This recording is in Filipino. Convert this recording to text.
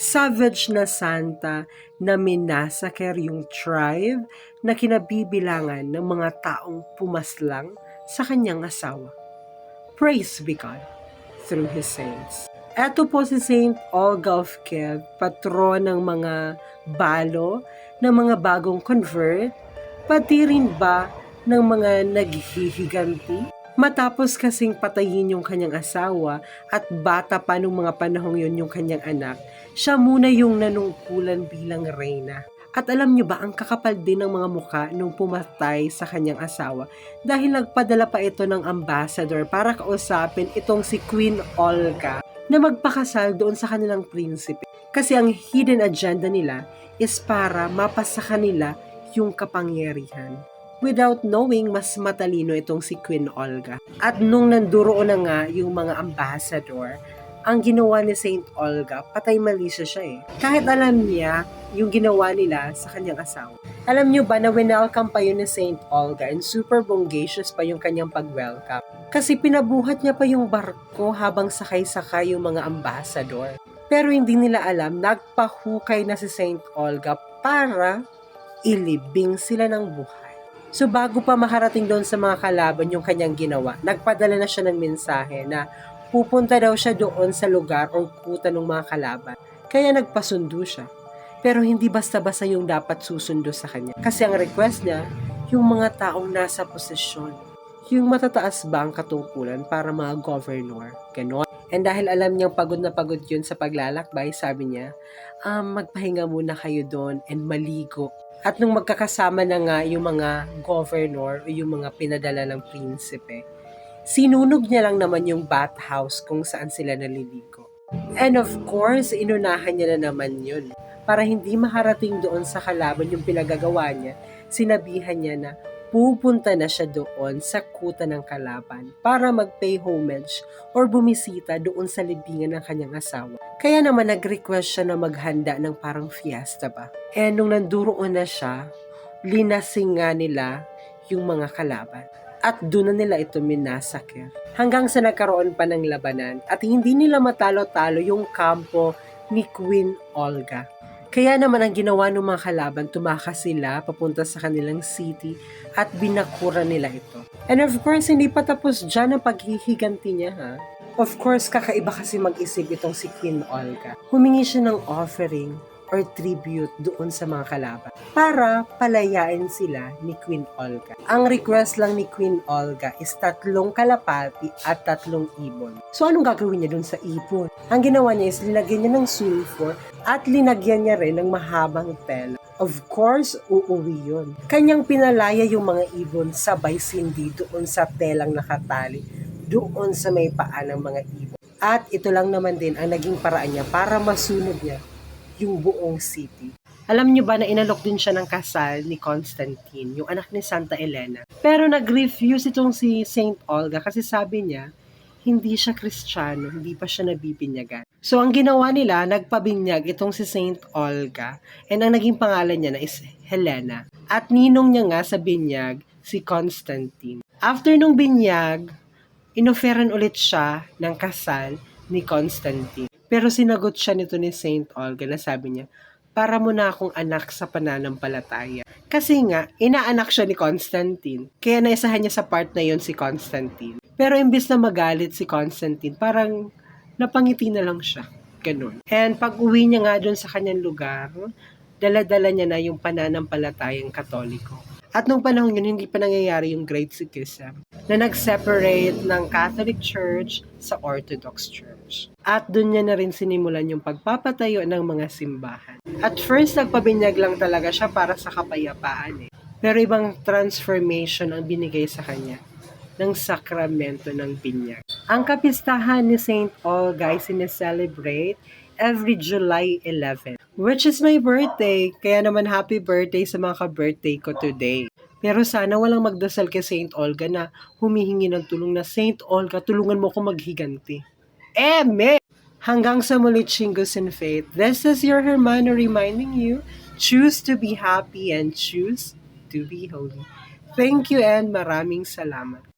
savage na santa na minasaker yung tribe na kinabibilangan ng mga taong pumaslang sa kanyang asawa. Praise be God through His saints. Ito po si Saint Olga of Kiev, patron ng mga balo, ng mga bagong convert, pati rin ba ng mga naghihiganti? Matapos kasing patayin yung kanyang asawa at bata pa nung mga panahong yun yung kanyang anak, siya muna yung nanungkulan bilang reyna. At alam nyo ba, ang kakapal din ng mga muka nung pumatay sa kanyang asawa dahil nagpadala pa ito ng ambassador para kausapin itong si Queen Olga na magpakasal doon sa kanilang prinsipe. Kasi ang hidden agenda nila is para mapasa kanila yung kapangyarihan. Without knowing, mas matalino itong si Queen Olga. At nung nanduroon na nga yung mga ambassador, ang ginawa ni Saint Olga, patay malisya siya eh. Kahit alam niya yung ginawa nila sa kanyang asawa. Alam niyo ba na winelcome pa yun ni Saint Olga and super bongacious pa yung kanyang pag-welcome. Kasi pinabuhat niya pa yung barko habang sakay-sakay yung mga ambassador. Pero hindi nila alam, nagpahukay na si Saint Olga para ilibing sila ng buhay. So bago pa makarating doon sa mga kalaban yung kanyang ginawa, nagpadala na siya ng mensahe na pupunta daw siya doon sa lugar o kuta ng mga kalaban. Kaya nagpasundo siya. Pero hindi basta-basta yung dapat susundo sa kanya. Kasi ang request niya, yung mga taong nasa posisyon. Yung matataas ba ang katungkulan para mga governor? Ganon. And dahil alam niyang pagod na pagod yun sa paglalakbay, sabi niya, um, magpahinga muna kayo doon and maligo. At nung magkakasama na nga yung mga governor o yung mga pinadala ng prinsipe, sinunog niya lang naman yung bathhouse kung saan sila naliligo. And of course, inunahan niya na naman yun. Para hindi makarating doon sa kalaban yung pinagagawa niya, sinabihan niya na pupunta na siya doon sa kuta ng kalaban para mag-pay homage or bumisita doon sa libingan ng kanyang asawa. Kaya naman nag-request siya na maghanda ng parang fiesta ba. And nung nanduroon na siya, linasing nga nila yung mga kalaban. At doon na nila ito minasakir. Hanggang sa nagkaroon pa ng labanan at hindi nila matalo-talo yung kampo ni Queen Olga. Kaya naman ang ginawa ng mga kalaban, tumakas sila papunta sa kanilang city at binakura nila ito. And of course, hindi pa tapos dyan ang paghihiganti niya ha. Of course, kakaiba kasi mag-isip itong si Queen Olga. Humingi siya ng offering or tribute doon sa mga kalaban para palayain sila ni Queen Olga. Ang request lang ni Queen Olga is tatlong kalapati at tatlong ibon. So anong gagawin niya doon sa ibon? Ang ginawa niya is linagyan niya ng sulfur at linagyan niya rin ng mahabang tela. Of course, uuwi yun. Kanyang pinalaya yung mga ibon sabay sindi doon sa telang nakatali doon sa may paa ng mga ibon. At ito lang naman din ang naging paraan niya para masunog niya yung buong city. Alam niyo ba na inalok din siya ng kasal ni Constantine, yung anak ni Santa Elena. Pero nag-refuse itong si Saint Olga kasi sabi niya, hindi siya kristyano, hindi pa siya nabibinyagan. So ang ginawa nila, nagpabinyag itong si Saint Olga and ang naging pangalan niya na is Helena. At ninong niya nga sa binyag si Constantine. After nung binyag, inoferan ulit siya ng kasal ni Constantine. Pero sinagot siya nito ni Saint Olga na sabi niya, para mo na akong anak sa pananampalataya. Kasi nga, inaanak siya ni Constantine. Kaya naisahan niya sa part na yon si Constantine. Pero imbis na magalit si Constantine, parang napangiti na lang siya. Ganun. And pag uwi niya nga doon sa kanyang lugar, dala-dala niya na yung pananampalatayang katoliko. At nung panahon yun, hindi pa nangyayari yung Great Sikhism na nag-separate ng Catholic Church sa Orthodox Church. At doon niya na rin sinimulan yung pagpapatayo ng mga simbahan. At first, nagpabinyag lang talaga siya para sa kapayapaan eh. Pero ibang transformation ang binigay sa kanya ng sakramento ng binyag. Ang kapistahan ni St. Olga ay sineselebrate every July 11, which is my birthday. Kaya naman happy birthday sa mga ka-birthday ko today. Pero sana walang magdasal kay Saint Olga na humihingi ng tulong na Saint Olga, tulungan mo ko maghiganti. Eme! Hanggang sa muli, Chingos in Faith, this is your Hermano reminding you, choose to be happy and choose to be holy. Thank you and maraming salamat.